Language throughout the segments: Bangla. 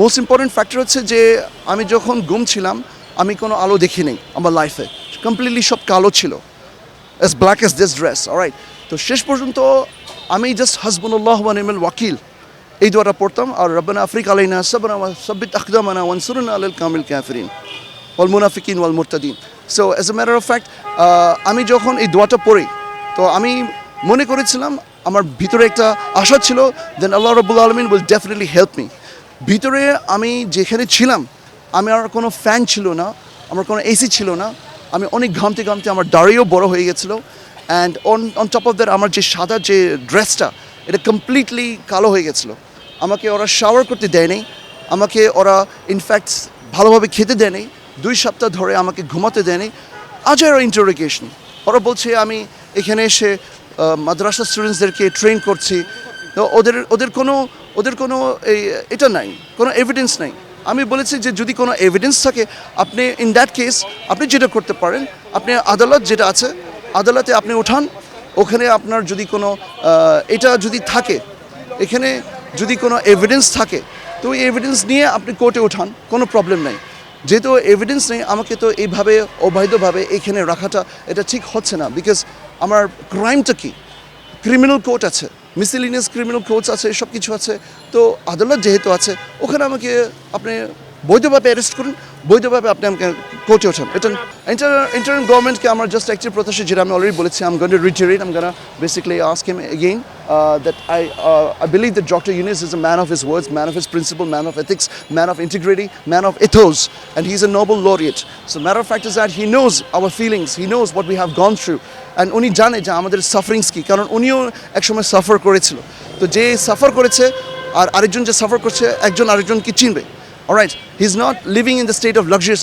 মোস্ট ইম্পর্টেন্ট ফ্যাক্টর হচ্ছে যে আমি যখন গুম ছিলাম, আমি কোনো আলো দেখি নেই আমার লাইফে কমপ্লিটলি সব কালো ছিল। As black as this dress right তো শেষ পর্যন্ত আমি জাস্ট হাসবুল্লাহ ওয়ানিমেল ওয়াকিল এই দোয়াটা পড়তাম, আর রব্বানা আফরিক আলাইনা সাবনা সাব্বিত আখদামানা ওয়ানসুরুনা আলাল কামিল কাফিরিন। ওয়াল মুনাফিকিন ওয়াল মুরতাদিন। So as a matter of fact আমি যখন এই দোয়াটা পড়ি, তো আমি মনে করেছিলাম, আমার ভিতরে একটা আশা ছিল দেন আল্লাহ রবুল আলমিন উইল ডেফিনেটলি হেল্প মি ভিতরে আমি যেখানে ছিলাম, আমি আমার কোনো ফ্যান ছিল না, আমার কোনো এসি ছিল না। আমি অনেক ঘামতে ঘামতে আমার দাড়িও বড় হয়ে গেছিল and on on top of that আমার যে সাদা যে ড্রেসটা এটা কমপ্লিটলি কালো হয়ে গেছিল। আমাকে ওরা শাওয়ার করতে দেয়নি আমাকে ওরা ইনফ্যাক্টস ভালোভাবে খেতে দেয়নি দুই সপ্তাহ ধরে আমাকে ঘুমাতে দেয়নি আজ আর ইন্টারোগেশন ওরা বলছে, আমি এখানে এসে মাদ্রাসা স্টুডেন্টসদেরকে ট্রেন করছি। তো ওদের ওদের কোনো ওদের কোনো এই, এটা নাই, কোনো এভিডেন্স নাই। আমি বলেছি যে যদি কোনো এভিডেন্স থাকে, আপনি ইন দ্যাট কেস আপনি যেটা করতে পারেন, আপনি আদালত যেটা আছে, আদালতে আপনি ওঠান ওখানে আপনার যদি কোনো এটা যদি থাকে, এখানে যদি কোনো এভিডেন্স থাকে, তো ওই এভিডেন্স নিয়ে আপনি কোর্টে ওঠান কোনো প্রবলেম নাই। যেহেতু এভিডেন্স নেই, আমাকে তো এইভাবে অবৈধভাবে এখানে রাখাটা, এটা ঠিক হচ্ছে না বিকজ আমার ক্রাইমটা কি? ক্রিমিনাল কোর্ট আছে। মিসেলিনিয়াস ক্রিমিনাল কোর্টস আছে সব কিছু আছে। তো আদালত যেহেতু আছে, ওখানে আমাকে আপনি বৈধভাবে অ্যারেস্ট করুন, বৈধভাবে আপনি আমাকে কোর্টে ওঠান। এটা ইন্টার গভর্নমেন্টকে আমার জাস্ট একটি প্রত্যাশা, যেটা আমি অলরেডি বলেছি আমি gonna reiterate um gonna basically ask him again that I I believe that doctor Yunus is a man of his words, man of his principle, man of ethics, man of integrity, man of ethos, and he's a Nobel laureate. So matter of fact is that he knows our feelings, he knows what we have gone through, and উনি জানে যে আমাদের সাফারিংস কি কারণ উনিও একসময় সাফার করেছিল তো যে সাফার করেছে আর আরেকজন যে সাফার করছে একজন আরেকজনকে চিনবে alright he is not living in the state of luxurious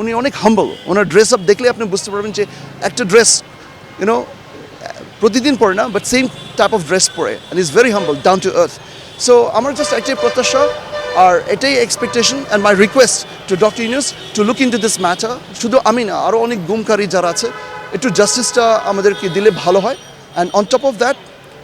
উনি অনেক হাম্বল ওনার ড্রেস আপ দেখলে আপনি বুঝতে পারবেন যে একটা ড্রেস প্রতিদিন পরে না but same type of dress পরে and is very humble down to earth so আমার জাস্ট একটাই প্রত্যাশা, আর এটাই expectation and my request to doctor Yunus to look into this matter শুধু আমি না আরও অনেক গুমকারী যারা আছে, একটু জাস্টিসটা আমাদেরকে দিলে ভালো হয়। And on top of that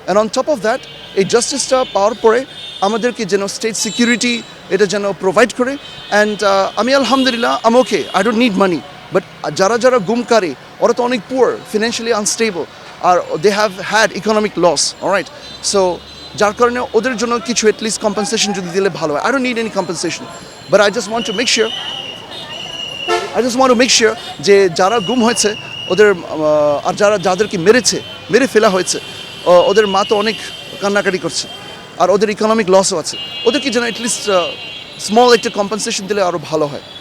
and on top of that এই জাস্টিসটা পাওয়ার পরে আমাদেরকে যেন স্টেট সিকিউরিটি এটা যেন প্রোভাইড করে। অ্যান্ড আমি আলহামদুলিল্লাহ আম okay I don't need money but যারা যারা গুমকারী, ওরা তো অনেক poor financially unstable R they have had economic loss right so যার কারণে ওদের জন্য কিছু অ্যাটলিস্ট কম্পেনসেশন যদি দিলে ভালো হয়। Don't need any compensation but I just want to make sure I just want to make sure যে যারা গুম হয়েছে, ওদের আর যারা, যাদেরকে মেরেছে, মেরে ফেলা হয়েছে ওদের মা তো অনেক কান্নাকাটি করছে, আর ওদের ইকোনমিক লসও আছে। ওদেরকে যেন অ্যাটলিস্ট স্মল একটা কম্পেনসেশন দিলে আরও ভালো হয়।